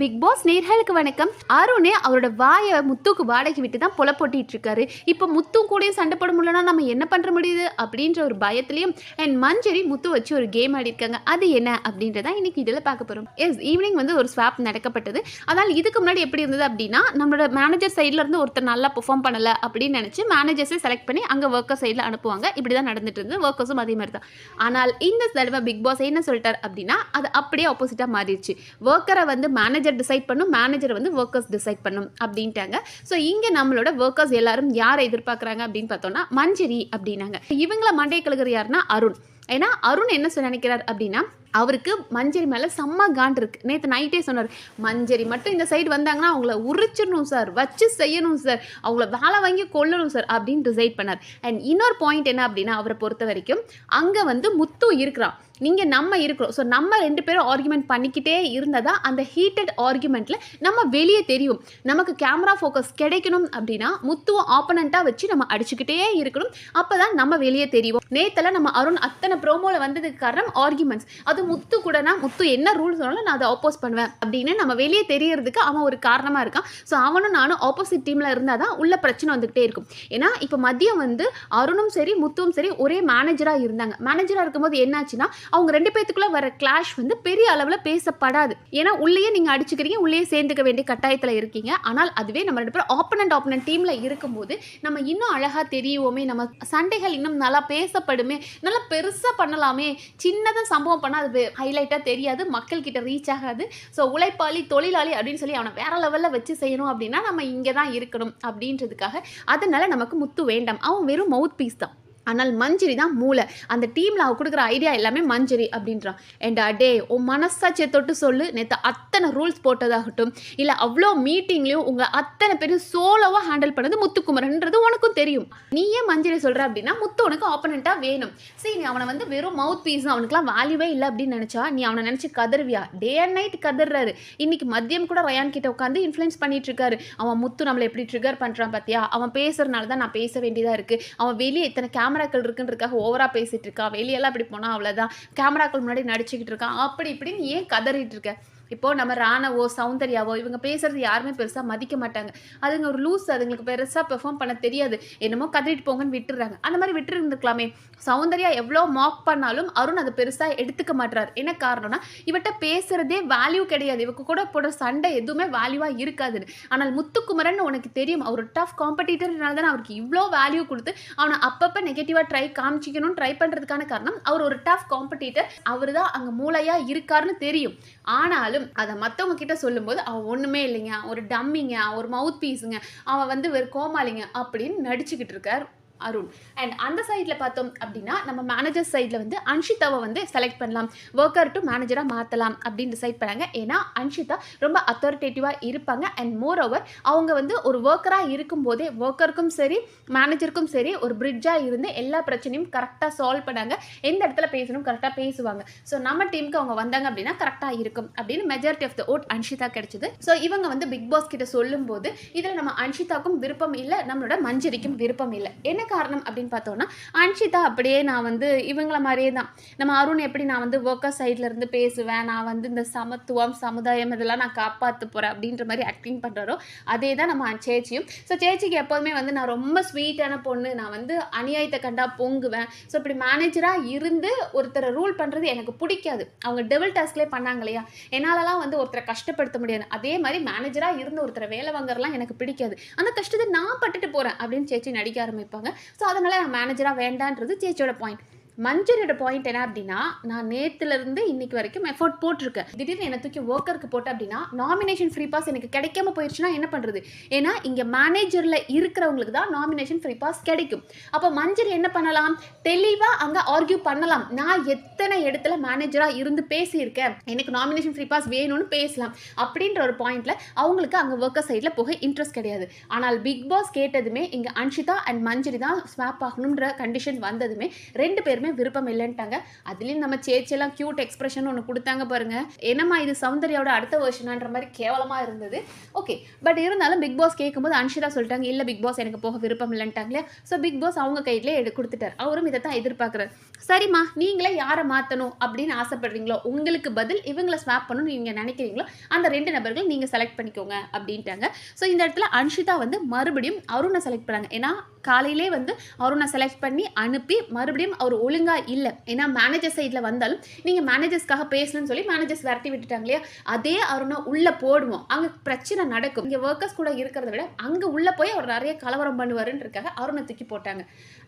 Big pass நேர்களுக்கு வணக்கம். அருணே அவரோட வாயை முத்துக்கு வாடகை விட்டு தான் புல போட்டிட்டு இருக்காரு. இப்போ முத்து கூடயும் சண்டை போட முடியலன்னா நம்ம என்ன பண்ணுற முடியுது? அப்படின்ற ஒரு பயத்துலையும் அண்ட் மஞ்சரி முத்து வச்சு ஒரு கேம் ஆடிருக்காங்க. அது என்ன அப்படின்றத இன்னைக்கு இதில் பார்க்க போகிறோம் எஸ் ஈவினிங் வந்து ஒரு ஸ்வாப் நடக்கப்பட்டது. அதனால் இதுக்கு முன்னாடி எப்படி இருந்தது அப்படின்னா நம்மளோட மேனேஜர் சைடில் இருந்து ஒருத்தர் நல்லா பெர்ஃபார்ம் பண்ணல அப்படின்னு நினச்சி மேனேஜர்ஸை செலக்ட் பண்ணி அங்கே ஒர்க்கர் சைடில் அனுப்புவாங்க. இப்படி தான் நடந்துட்டு இருந்தது. ஒர்க்கர்ஸும் அதே மாதிரி தான் ஆனால் இந்த தடவை பிக் பாஸ் என்ன சொல்லிட்டார் அப்படின்னா அது அப்படியே ஆப்போசிட்டாக மாறிடுச்சு. ஒர்க்கரை வந்து மேனேஜர் டிசைட் பண்ணும் மேனேஜர் வந்து ஒர்க்கர்ஸ் டிசைட் பண்ணும் அப்படின்ட்டாங்க. ஸோ இங்கே நம்மளோட ஒர்க்கர்ஸ் எல்லாரும் யாரை எதிர்பார்க்குறாங்க அப்படின்னு பார்த்தோம்னா மஞ்சரி அப்படின்னாங்க. இவங்கள மண்டை கழுகுற யாருன்னா அருண். ஏன்னா அருண் என்ன சொல்ல நினைக்கிறார் அப்படின்னா அவருக்கு மஞ்சரி மேலே செம்ம காண்ட் இருக்குது நேற்று நைட்டே சொன்னார் மஞ்சரி மட்டும் இந்த சைடு வந்தாங்கன்னா அவங்கள உரிச்சிடணும் சார் வச்சு செய்யணும் சார் அவங்கள வேலை வாங்கி கொல்லணும் சார் அப்படின்னு டிசைட் பண்ணார். அண்ட் இன்னொரு பாயிண்ட் என்ன அப்படின்னா அவரை பொறுத்த வரைக்கும் அங்கே வந்து முத்து இருக்கிறான். நீங்கள் நம்ம இருக்கிறோம். ஸோ நம்ம ரெண்டு பேரும் ஆர்குமெண்ட் பண்ணிக்கிட்டே இருந்ததா அந்த ஹீட்டட் ஆர்குமெண்ட்டில் நம்ம வெளியே தெரியும். நமக்கு கேமரா ஃபோக்கஸ் கிடைக்கணும் அப்படின்னா முத்துவ ஆப்பனண்ட்டாக வச்சு நம்ம அடிச்சுக்கிட்டே இருக்கணும். அப்போ தான் நம்ம வெளியே தெரியும் நேத்தெல்லாம் நம்ம அருண் அத்தனை ப்ரோமோவில் வந்ததுக்கு காரணம் ஆர்குமெண்ட்ஸ் அது முத்து கூடனா முத்து என்ன ரூல் சொன்னாலும் நான் அதை ஆப்போஸ் பண்ணுவேன் அப்படின்னு நம்ம வெளியே தெரியறதுக்கு அவன் ஒரு காரணமாக இருக்கான். ஸோ அவனும் நானும் ஆப்போசிட் டீமில் இருந்தால் தான் உள்ள பிரச்சனை வந்துகிட்டே இருக்கும். ஏன்னா இப்போ மதியம் வந்து அருணும் சரி முத்துவும் சரி ஒரே மேனேஜராக இருந்தாங்க. மேனேஜராக இருக்கும்போது என்னாச்சுன்னா அவங்க ரெண்டு பேத்துக்குள்ளே வர கிளாஷ் வந்து பெரிய அளவில் பேசப்படாது. ஏன்னா உள்ளேயே நீங்கள் அடிச்சுக்கிறீங்க உள்ளேயே சேர்ந்துக்க வேண்டிய கட்டாயத்தில் இருக்கீங்க. ஆனால் அதுவே நம்ம ரெண்டு பேரும் ஆப்பனண்ட் ஆப்பனண்ட் டீமில் இருக்கும்போது நம்ம இன்னும் அழகாக தெரியுவோமே நம்ம சண்டைகள் இன்னும் நல்லா பேசப்படுமே நல்லா பெருசாக பண்ணலாமே சின்னதாக சம்பவம் பண்ணால் அது ஹைலைட்டாக தெரியாது மக்கள்கிட்ட ரீச் ஆகாது. ஸோ உழைப்பாளி தொழிலாளி அப்படின்னு சொல்லி அவனை வேற லெவலில் வச்சு செய்யணும் அப்படின்னா நம்ம இங்கே தான் இருக்கணும் அப்படின்றதுக்காக. அதனால நமக்கு முத்து வேண்டாம். அவன் வெறும் மவுத் பீஸ் தான். ஆனால் மஞ்சரி தான் மூளை. அந்த டீமில் அவள் கொடுக்குற ஐடியா எல்லாமே மஞ்சரி அப்படின்றான் ஏண்டா டே உன் மனசாட்சியை தொட்டு சொல்லு. நேற்று அத்தனை ரூல்ஸ் போட்டதாகட்டும். இல்லை அவ்வளோ மீட்டிங்லேயும் உங்கள் அத்தனை பேரும் சோலோவாக ஹேண்டில் பண்ணது முத்துக்குமரன்றது உனக்கும் தெரியும். நீ ஏன் மஞ்சரி சொல்கிற அப்படின்னா முத்து உனக்கு ஆப்பனண்ட்டாக வேணும். சரி நீ அவனை வந்து வெறும் மவுத் பீஸ் அவனுக்குலாம் வேல்யூவே இல்லை அப்படின்னு நினச்சா நீ அவனை நினச்சி கதறுவியா? Day and night கதறாரு. இன்னைக்கு மதியம் கூட ரயான் கிட்ட உட்காந்து இன்ஃப்ளூயன்ஸ் பண்ணிட்டு இருக்காரு. அவன் முத்து நம்மளை எப்படி ட்ரிகர் பண்ணுறான் பார்த்தியா அவன் பேசுறதுனால தான் நான் பேச வேண்டியதாக இருக்குது அவன் வெளியே இத்தனை கேமரா கேமராக்கள் இருக்குன்றதுக்காக ஓவராக பேசிட்டு இருக்கா? வெளியெல்லாம் இப்படி போனால் அவ்வளோதான் கேமராக்கள் முன்னாடி நடிச்சுக்கிட்டு இருக்கான் அப்படி இப்படின்னு ஏன் கதறிட்டு இருக்க? இப்போ நம்ம ராணவோ சௌந்தர்யாவோ இவங்க பேசுறது யாருமே பெருசாக மதிக்க மாட்டாங்க. அதுங்க ஒரு லூஸ் அதுங்களுக்கு பெருசாக பெர்ஃபார்ம் பண்ண தெரியாது. என்னமோ கதறிட்டு போங்கன்னு விட்டுறாங்க. அந்த மாதிரி விட்டுருந்துருக்கலாமே. சௌந்தர்யா எவ்வளோ மாக் பண்ணாலும் அருண் அதை பெருசாக எடுத்துக்க மாட்டார் என்ன காரணம்னா இவட்ட பேசுறதே வேல்யூ கிடையாது. இவக்கு கூட போடுற சண்டை எதுவுமே வேல்யூவாக இருக்காதுன்னு. ஆனால் முத்துக்குமரன் உனக்கு தெரியும். அவர் டஃப் காம்படிட்டர்னால தான் அவருக்கு இவ்வளோ வேல்யூ கொடுத்து அவனை அப்பப்போ நெகட்டிவாக ட்ரை காமிச்சிக்கணும்னு ட்ரை பண்ணுறதுக்கான காரணம் அவர் ஒரு டஃப் காம்படிட்டர் அவர் தான் அங்கே மூளையாக இருக்காருன்னு தெரியும். ஆனாலும் அதை மற்றவங்க கிட்ட சொல்லும்போது அவன் ஒன்றுமே இல்லைங்க. ஒரு டம்மிங்க ஒரு மவுத் பீஸுங்க அவன் வந்து வெறும் கோமாளிங்க. அப்படின்னு நடிச்சுக்கிட்டு இருக்கார் அருண். அண்ட் அந்த சைடில் பார்த்தோம் அப்படின்னா நம்ம மேனேஜர் சைடில் வந்து அன்ஷிதாவை வந்து செலக்ட் பண்ணலாம். ஒர்க்கர் டு மேனேஜராக மாற்றலாம் அப்படின்னு டிசைட் பண்ணாங்க. ஏன்னா அன்ஷிதா ரொம்ப அத்தாரிட்டேட்டிவாக இருப்பாங்க. அண்ட் மோர் ஓவர் அவங்க வந்து ஒரு ஒர்க்கராக இருக்கும்போதே ஒர்க்கருக்கும் சரி மேனேஜருக்கும் சரி ஒரு பிரிட்ஜாக இருந்து எல்லா பிரச்சனையும் கரெக்டாக சால்வ் பண்ணாங்க. எந்த இடத்துல பேசணும் கரெக்டாக பேசுவாங்க. ஸோ நம்ம டீமுக்கு அவங்க வந்தாங்க அப்படின்னா கரெக்டாக இருக்கும் அப்படின்னு majority of the vote Anshitha கிடைச்சது. ஸோ இவங்க வந்து பிக் பாஸ் கிட்ட சொல்லும்போது இதில் நம்ம அன்ஷிதாக்கும் விருப்பம் இல்லை நம்மளோட மஞ்சரிக்கும் விருப்பம் இல்லை. என்ன காரணம் அப்படின்னு பார்த்தோன்னா அன்ஷிதா அப்படியே நான் வந்து இவங்கள மாதிரியே தான். நம்ம அருண் எப்படி நான் வந்து ஒர்க்கர் சைடில் இருந்து பேசுவேன் நான் வந்து இந்த சமத்துவம் சமுதாயம் இதெல்லாம் நான் காப்பாற்ற போகிறேன் அப்படின்ற மாதிரி ஆக்டிங் பண்ணுறாரோ அதே தான் நம்ம சேச்சியும். ஸோ சேச்சிக்கு எப்போதுமே வந்து நான் ரொம்ப ஸ்வீட்டான பொண்ணு. நான் வந்து அநியாயத்தை கண்டா பொங்குவேன். ஸோ இப்படி மேனேஜராக இருந்து ஒருத்தரை ரூல் பண்ணுறது எனக்கு பிடிக்காது. அவங்க டெவல் டாஸ்க்லேயே பண்ணாங்க இல்லையா? என்னாலலாம் வந்து ஒருத்தரை கஷ்டப்படுத்த முடியாது. அதே மாதிரி மேனேஜராக இருந்து ஒருத்தரை வேலை வாங்குறதுலாம் எனக்கு பிடிக்காது. அந்த கஷ்டத்தை நான் பட்டுட்டு போகிறேன் அப்படின்னு சேச்சி நடிக்க ஆரம்பிப்பாங்க. ஸோ அதனால் நான் மேனேஜராக வேண்டான்றது சேச்சியோட பாயிண்ட் மஞ்சளோட பாயிண்ட் என்ன அப்படின்னா நான் நேற்றுலேருந்து இன்னைக்கு வரைக்கும் எஃபோர்ட் போட்டிருக்கேன். திடீர்னு என்னை தூக்கி ஒர்க்கருக்கு போட்டேன் அப்படின்னா நாமினேஷன் ஃப்ரீ பாஸ் எனக்கு கிடைக்காம போயிடுச்சுன்னா என்ன பண்ணுறது ஏன்னா இங்கே மேனேஜரில் இருக்கிறவங்களுக்கு தான் நாமினேஷன் ஃப்ரீ பாஸ் கிடைக்கும். அப்போ மஞ்சள் என்ன பண்ணலாம்? தெளிவாக அங்கே ஆர்கியூ பண்ணலாம். நான் எத்தனை இடத்துல மேனேஜராக இருந்து பேசியிருக்கேன்? எனக்கு நாமினேஷன் ஃப்ரீ பாஸ் வேணும்னு பேசலாம். அப்படின்ற ஒரு பாயிண்டில் அவங்களுக்கு அங்கே ஒர்க்கர் சைடில் போக இன்ட்ரெஸ்ட் கிடையாது. ஆனால் பிக் பாஸ் கேட்டதுமே இங்கே அன்ஷிதா அண்ட் மஞ்சரி தான் ஸ்வாப் ஆகணுன்ற கண்டிஷன் வந்ததுமே ரெண்டு பேருமே யாருக்குமே விருப்பம் இல்லைன்ட்டாங்க. அதுலேயும் நம்ம சேச்செல்லாம் க்யூட் எக்ஸ்பிரஷன் ஒன்று கொடுத்தாங்க பாருங்க. என்னம்மா இது சௌந்தர்யாவோட அடுத்த வருஷனான்ற மாதிரி கேவலமாக இருந்தது. ஓகே பட் இருந்தாலும் பிக் பாஸ் கேட்கும்போது அன்ஷிதா சொல்லிட்டாங்க இல்லை பிக் பாஸ் எனக்கு போக விருப்பம் இல்லைன்ட்டாங்களே. ஸோ பிக் பாஸ் அவங்க கையிலே எடு கொடுத்துட்டார். அவரும் இதை தான் எதிர்பார்க்குறாரு. சரிம்மா நீங்களே யாரை மாற்றணும் அப்படின்னு ஆசைப்படுறீங்களோ உங்களுக்கு பதில் இவங்களை ஸ்வாப் பண்ணணும்னு நீங்கள் நினைக்கிறீங்களோ அந்த ரெண்டு நபர்கள் நீங்கள் செலக்ட் பண்ணிக்கோங்க அப்படின்ட்டாங்க. ஸோ இந்த இடத்துல அன்ஷிதா வந்து மறுபடியும் அருணை செலக்ட் பண்ணாங்க. ஏன்னா காலையிலே வந்து அருணை செலக்ட் பண்ணி அனுப்பி மறுபடியும் அவர் ஒழுங்காக இல்லை. ஏன்னா மேனேஜர் சைடில் வந்தாலும் நீங்கள் மேனேஜர்ஸ்க்காக பேசணும்னு சொல்லி மேனேஜர்ஸ் விரட்டி விட்டுட்டாங்க இல்லையா? அதே அருணை உள்ளே போடுவோம். அங்கே பிரச்சனை நடக்கும். இங்கே ஒர்க்கர்ஸ் கூட இருக்கிறத விட அங்கே உள்ளே போய் அவர் நிறைய கலவரம் பண்ணுவாருன்னு இருக்காங்க அருணை தூக்கி போட்டாங்க.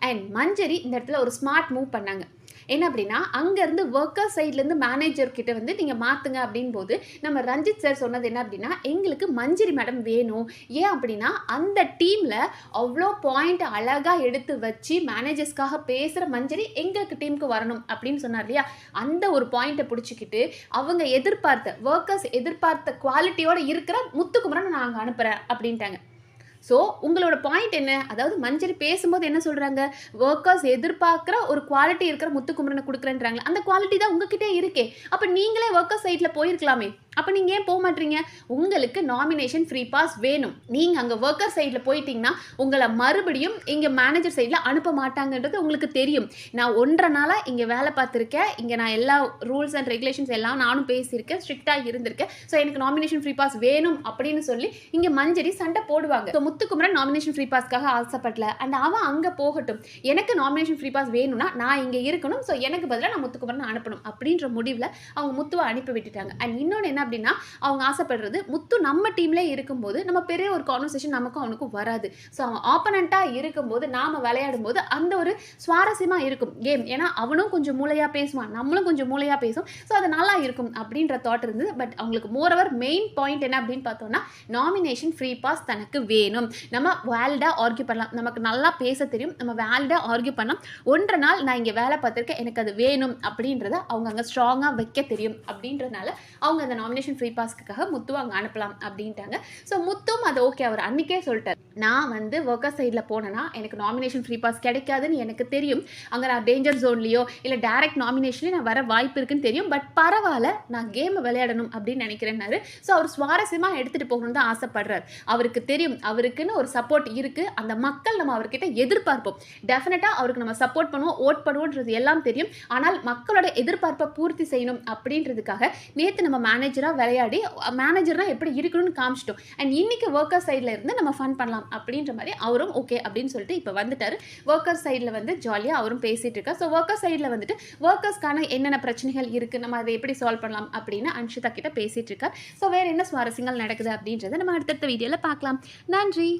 அண்ட் மஞ்சரி இந்த இடத்துல ஒரு ஸ்மார்ட் மூவ் பண்ணாங்க. என்ன அப்படின்னா அங்கேருந்து ஒர்க்கர் சைட்லேருந்து மேனேஜர் கிட்ட வந்து நீங்கள் மாற்றுங்க அப்படின் போது நம்ம ரஞ்சித் சார் சொன்னது என்ன அப்படின்னா எங்களுக்கு மஞ்சரி மேடம் வேணும். ஏன் அப்படின்னா அந்த டீமில் அவ்வளோ பாயிண்ட் அழகாக எடுத்து வச்சு மேனேஜர்ஸ்க்காக பேசுகிற மஞ்சரி எங்களுக்கு டீமுக்கு வரணும் அப்படின்னு சொன்னார் இல்லையா? அந்த ஒரு பாயிண்ட்டை பிடிச்சிக்கிட்டு அவங்க எதிர்பார்த்த ஒர்க்கர்ஸ் எதிர்பார்த்த குவாலிட்டியோடு இருக்கிற முத்துக்குமரன் நான் அங்கே அனுப்புகிறேன் அப்படின்ட்டாங்க. ஸோ உங்களோட பாயிண்ட் என்ன? அதாவது மஞ்சரி பேசும்போது என்ன சொல்கிறாங்க ஒர்க்கர்ஸ் எதிர்பார்க்குற ஒரு குவாலிட்டி இருக்கிற முத்துக்குமரனை கொடுக்குறேன்றாங்களே அந்த குவாலிட்டி தான் உங்ககிட்ட இருக்கே. அப்போ நீங்களே ஒர்க்கர் சைட்டில் போயிருக்கலாமே. அப்போ நீங்கள் ஏன் போக மாட்டீங்க உங்களுக்கு நாமினேஷன் ஃப்ரீ பாஸ் வேணும். நீங்கள் அங்கே ஒர்க்கர் சைடில் போயிட்டீங்கன்னா உங்களை மறுபடியும் இங்கே மேனேஜர் சைடில் அனுப்ப மாட்டாங்கன்றது உங்களுக்கு தெரியும். நான் ஒன்றரை நாளாக இங்கே வேலை பார்த்துருக்கேன். இங்கே நான் எல்லா ரூல்ஸ் அண்ட் ரெகுலேஷன்ஸ் எல்லாம் நானும் பேசியிருக்கேன் ஸ்ட்ரிக்டாக இருந்திருக்கேன். ஸோ எனக்கு நாமினேஷன் ஃப்ரீ பாஸ் வேணும் அப்படின்னு சொல்லி இங்கே மஞ்சரி சண்டை போடுவாங்க. ஸோ முத்துக்குமரன் நாமினேஷன் ஃப்ரீ பாஸ்க்காக ஆசைப்படல. அண்ட் அவன் அங்கே போகட்டும். எனக்கு நாமினேஷன் ஃப்ரீ பாஸ் வேணும்னா நான் இங்கே இருக்கணும். ஸோ எனக்கு பதிலாக நான் முத்துக்குமரன் அனுப்பணும் அப்படின்ற முடிவில் அவங்க முத்துவை அனுப்பி விட்டுட்டாங்க. அண்ட் இன்னொன்று என்ன அப்படின்னா அவங்க ஆசைப்படுறது முத்து நம்ம டீம்லே இருக்கும்போது நம்ம பெரிய ஒரு கான்வர்சேஷன் நமக்கும் அவனுக்கும் வராது. ஸோ அவன் ஆப்பனண்ட்டாக இருக்கும்போது நாம் விளையாடும் போது அந்த ஒரு சுவாரஸ்யமாக இருக்கும் கேம் ஏன்னா அவனும் கொஞ்சம் மூளையாக பேசுவான் நம்மளும் கொஞ்சம் மூளையாக பேசும். ஸோ அது நல்லா இருக்கும் அப்படின்ற தாட் இருந்தது. பட் அவங்களுக்கு மோரவர் மெயின் பாயிண்ட் என்ன அப்படின்னு பார்த்தோம்னா நாமினேஷன் ஃப்ரீ பாஸ் தனக்கு வேணும். நம்ம வேல்டாக ஆர்கியூ பண்ணலாம். நமக்கு நல்லா பேச தெரியும். நம்ம வேல்டாக ஆர்கியூ பண்ணலாம் ஒன்றரை நாள் நான் இங்கே வேலை பார்த்துருக்கேன். எனக்கு அது வேணும் அப்படின்றத அவங்க அங்கே ஸ்ட்ராங்காக வைக்க தெரியும் அப்படின்றதுனால அவங்க அந்த நாமினேஷன் ஃப்ரீ பாஸ்க்காக முத்து அங்கே அனுப்பலாம் அப்படின்ட்டாங்க. ஸோ முத்தும் அது ஓகே அவர் அன்றைக்கே சொல்லிட்டார். நான் வந்து ஒர்க்கர் சைடில் போனேன்னா எனக்கு நாமினேஷன் ஃப்ரீ பாஸ் கிடைக்காதுன்னு எனக்கு தெரியும். அங்கே நான் டேஞ்சர் ஜோன்லேயோ இல்லை டேரக்ட் நாமினேஷன்லேயும் நான் வர வாய்ப்பு இருக்குன்னு தெரியும். பட் பரவாயில்ல நான் கேமை விளையாடணும் அப்படின்னு நினைக்கிறேன்னாரு. ஸோ அவர் சுவாரஸ்யமாக எடுத்துகிட்டு போகணும்னு தான் ஆசைப்படுறார். அவருக்கு தெரியும் அவருக்குன்னு ஒரு சப்போர்ட் இருக்குது அந்த மக்கள் நம்ம அவர்கிட்ட எதிர்பார்ப்போம். டெஃபினட்டாக அவருக்கு நம்ம சப்போர்ட் பண்ணுவோம் ஓட் பண்ணுவோன்றது எல்லாம் தெரியும். ஆனால் மக்களோட எதிர்பார்ப்பை பூர்த்தி செய்யணும் அப்படின்றதுக்காக நேற்று நம்ம மேனேஜராக விளையாடி மேனேஜர்னால் எப்படி இருக்கணும்னு காமிச்சிட்டோம். அண்ட் இன்னைக்கு ஒர்க்கர் சைடில் இருந்து நம்ம ஃபன் பண்ணலாம் அப்படின்ற மாதிரி அவரும் ஓகே அப்படின்னு சொல்லிட்டு இப்போ வந்துட்டார். ஒர்க்கர் சைடில் வந்து ஜாலியாக அவரும் பேசிகிட்டு இருக்கா ஸோ ஒர்க்கர் சைடில் வந்துட்டு ஒர்க்கர்ஸ்க்கான என்னென்ன பிரச்சனைகள் இருக்குது நம்ம அதை எப்படி சால்வ் பண்ணலாம் அப்படின்னு அன்ஷிதா கிட்ட பேசிகிட்டு இருக்கா ஸோ வேறு என்ன சுவாரஸ்யங்கள் நடக்குது அப்படின்றத நம்ம அடுத்தடுத்த வீடியோவில் பார்க்கலாம். நன்றி!